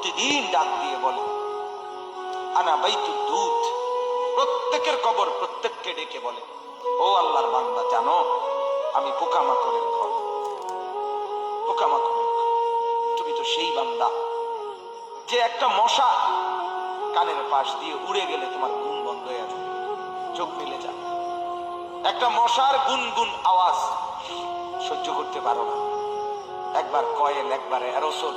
প্রতিদিন ডাক দিয়ে বলে, আনা বাইতু দুধ প্রত্যেকের কবর প্রত্যেককে ডেকে বলে, ও আল্লাহর বান্দা, জানো, আমি পোকামাকড়ের ঘর। পোকামাকড়ের ঘর। তুমি তো সেই বান্দা যে একটা মশা কানের পাশ দিয়ে উড়ে গেলে তোমার ঘুম বন্ধ হয়ে যাবে, চোখ মেলে যাবে। একটা মশার গুনগুন আওয়াজ সহ্য করতে পারো না। একবার কয়েল, একবার অ্যারোসল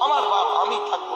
আমার বাপ আমি থাকব।